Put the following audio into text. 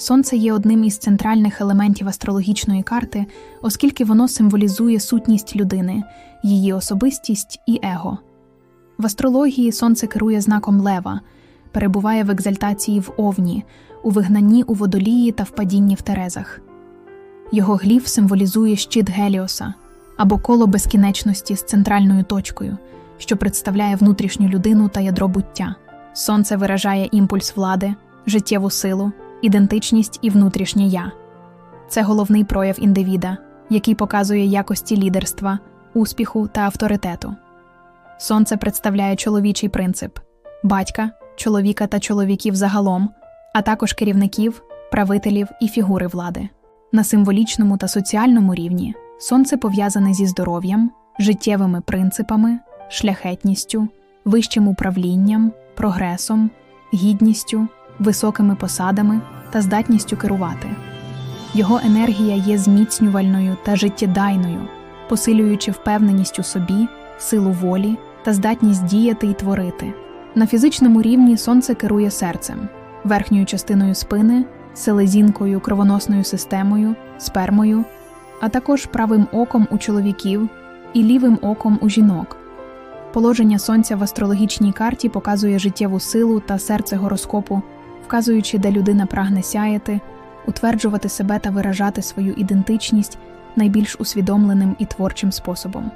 Сонце є одним із центральних елементів астрологічної карти, оскільки воно символізує сутність людини, її особистість і его. В астрології сонце керує знаком лева, перебуває в екзальтації в овні, у вигнанні у водолії та в падінні в терезах. Його гліф символізує щит Геліоса або коло безкінечності з центральною точкою, що представляє внутрішню людину та ядро буття. Сонце виражає імпульс влади, життєву силу, ідентичність і внутрішнє я. Це головний прояв індивіда, який показує якості лідерства, успіху та авторитету. Сонце представляє чоловічий принцип батька, чоловіка та чоловіків загалом, а також керівників, правителів і фігури влади. На символічному та соціальному рівні сонце пов'язане зі здоров'ям, життєвими принципами, шляхетністю, вищим управлінням, прогресом, гідністю, високими посадами та здатністю керувати. Його енергія є зміцнювальною та життєдайною, посилюючи впевненість у собі, силу волі та здатність діяти і творити. На фізичному рівні сонце керує серцем, верхньою частиною спини, селезінкою, кровоносною системою, спермою, а також правим оком у чоловіків і лівим оком у жінок. Положення сонця в астрологічній карті показує життєву силу та серце гороскопу, вказуючи, де людина прагне сяяти, утверджувати себе та виражати свою ідентичність найбільш усвідомленим і творчим способом.